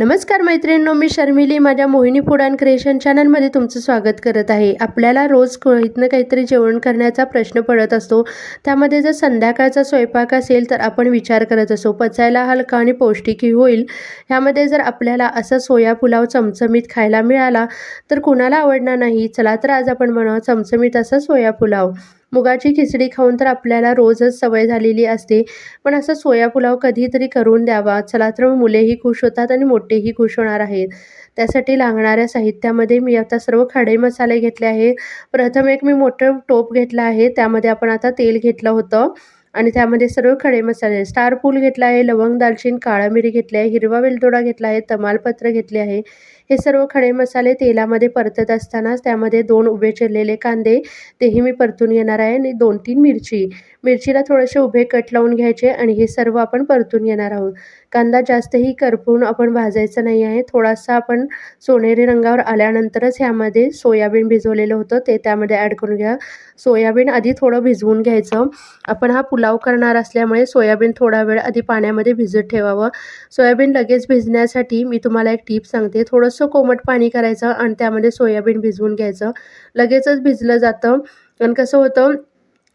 नमस्कार मैत्रिणींनो मी शर्मिली. माझ्या मोहिनी फूड अँड क्रिएशन चॅनलमध्ये तुमचं स्वागत करत आहे. आपल्याला रोज इथनं काहीतरी जेवण करण्याचा प्रश्न पडत असतो. त्यामध्ये जर संध्याकाळचा स्वयंपाक असेल तर आपण विचार करत असतो पचायला हलका आणि पौष्टिकही होईल. ह्यामध्ये जर आपल्याला असा सोया पुलाव चमचमीत खायला मिळाला तर कुणाला आवडणार नाही? चला तर आज आपण म्हणावं चमचमीत असा सोया पुलाव. मुगाची खिचडी खाऊन तर आपल्याला रोजच सवय झालेली असते. पण असं सोया पुलाव कधीतरी करून द्यावा. चला तर मग मुलेही खुश होतात आणि मोठेही खुश होणार आहेत. त्यासाठी लागणाऱ्या साहित्यामध्ये मी आता सर्व खडे मसाले घेतले आहे प्रथम एक मी मोठं टोप घेतलं आहे. त्यामध्ये आपण आता तेल घेतलं होतं. आणि त्यामध्ये सर्व खडे मसाले स्टार फूल घेतला आहे. लवंग दालचीन काळा मिरी घेतली आहे. हिरवा वेलदोडा घेतला आहे. तमालपत्र घेतले आहे. हे सर्व खडे मसाले तेलामध्ये परतत असतानाच त्यामध्ये दोन उभे चिरलेले कांदे तेही मी परतून घेणार आहे आणि दोन तीन मिरची. मिरचीला थोडेसे उभे कट लावून घ्यायचे आणि हे सर्व आपण परतून घेणार आहोत. कांदा जास्तही करपून आपण भाजायचा नाही आहे. थोडासा आपण सोनेरी रंगावर आल्यानंतरच ह्यामध्ये सोयाबीन भिजवलेलं होतं ते त्यामध्ये ॲड करून घ्या. सोयाबीन आधी थोडं भिजवून घ्यायचं. आपण हा पुलाव करणार असल्यामुळे सोयाबीन थोडा वेळ आधी पाण्यामध्ये भिजत ठेवावं. सोयाबीन लगेच भिजण्यासाठी मी तुम्हाला एक टीप सांगते. थोडंसं कोमट पाणी करायचं आणि त्यामध्ये सोयाबीन भिजवून घ्यायचं. लगेचच भिजलं जातं. आणि कसं होतं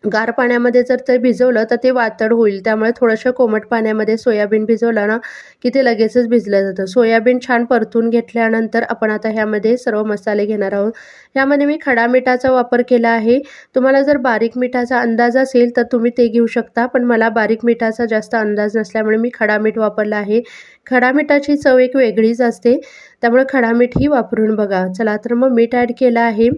गार पाण्यामध्ये जर ते भिजवलं तर ते वातड होईल. त्यामुळे थोडंसं कोमट पाण्यामध्ये सोयाबीन भिजवलं ना की ते लगेचच भिजलं जातं. सोयाबीन छान परतून घेतल्यानंतर आपण आता ह्यामध्ये सर्व मसाले घेणार आहोत. ह्यामध्ये मी खडा मिठाचा वापर केला आहे. तुम्हाला जर बारीक मिठाचा अंदाज असेल तर तुम्ही ते घेऊ शकता पण मला बारीक मिठाचा जास्त अंदाज नसल्यामुळे मी खडा मीठ वापरला आहे. खडा मिठाची चव एक वेगळीच असते. त्यामुळे खडा मीठही वापरून बघा. चला तर मग मीठ ॲड केलं आहे.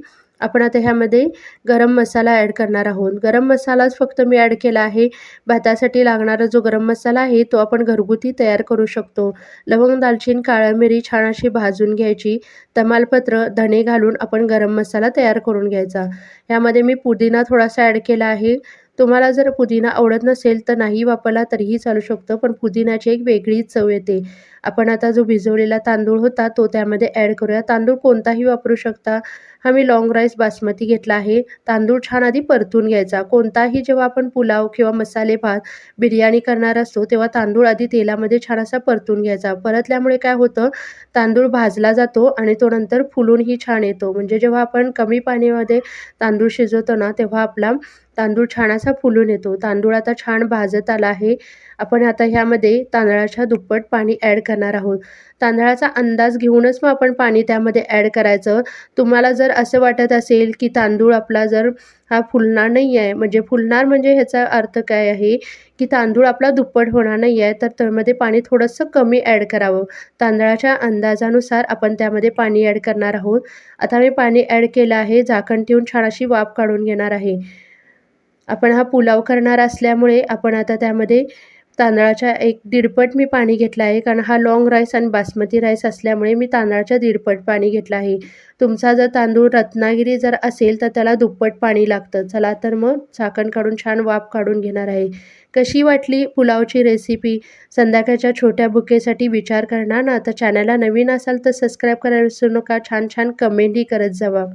आपण आता ह्यामध्ये गरम मसाला ॲड करणार आहोत. गरम मसालाच फक्त मी ॲड केला आहे. भातासाठी लागणारा जो गरम मसाला आहे तो आपण घरगुती तयार करू शकतो. लवंग दालचीन काळा मिरी छान अशी भाजून घ्यायची. तमालपत्र धणे घालून आपण गरम मसाला तयार करून घ्यायचा. ह्यामध्ये मी पुदिना थोडासा ॲड केला आहे. तुम्हाला जर पुदिना आवडत नसेल तर नाही वापरला तरीही चालू शकतं पण पुदिन्याची एक वेगळीच चव येते. आपण आता जो भिजवलेला तांदूळ होता तो त्यामध्ये ॲड करूया. तांदूळ कोणताही वापरू शकता. हा मी लाँग राईस बासमती घेतला आहे. तांदूळ छान आधी परतून घ्यायचा. कोणताही जेव्हा आपण पुलाव किंवा मसाले भात बिर्याणी करणार असतो तेव्हा तांदूळ आधी तेलामध्ये छान असा परतून घ्यायचा. परतल्यामुळे काय होतं तांदूळ भाजला जातो आणि तो नंतर फुलूनही छान येतो. म्हणजे जेव्हा आपण कमी पाण्यामध्ये तांदूळ शिजवतो ना तेव्हा आपला तांदूळ छान असा फुलून येतो. तांदूळ आता छान भाजत आला आहे. आपण आता ह्यामध्ये तांदळाच्या दुप्पट पाणी ॲड करणार आहोत. तांदळाचा अंदाज घेऊनच मग आपण पाणी त्यामध्ये ॲड करायचं. तुम्हाला जर असं वाटत असेल की तांदूळ आपला जर हा फुलणार नाही आहे म्हणजे फुलणार म्हणजे ह्याचा अर्थ काय आहे? की तांदूळ आपला दुप्पट होणार नाही आहे तर त्यामध्ये पाणी थोडंसं कमी ॲड करावं. तांदळाच्या अंदाजानुसार आपण त्यामध्ये पाणी ॲड करणार आहोत. आता मी पाणी ॲड केलं आहे. झाकण ठेवून छान अशी वाफ काढून घेणार आहे. आपण हा पुलाव करणार असल्यामुळे आपण आता त्यामध्ये तांदळाच्या एक दीडपट मी पाणी घेतलं आहे कारण हा लाँग राईस आणि बासमती राईस असल्यामुळे मी तांदळाच्या दीडपट पाणी घेतलं आहे. तुमचा जर तांदूळ रत्नागिरी जर असेल तर त्याला दुप्पट पाणी लागतं. चला तर मग झाकण काढून छान वाफ काढून घेणार आहे. कशी वाटली पुलावची रेसिपी संध्याकाळच्या छोट्या बुकेसाठी विचार करणार ना? तर चॅनलला नवीन असाल तर सबस्क्राईब करायला विसरू नका. छान छान कमेंटही करत जावा.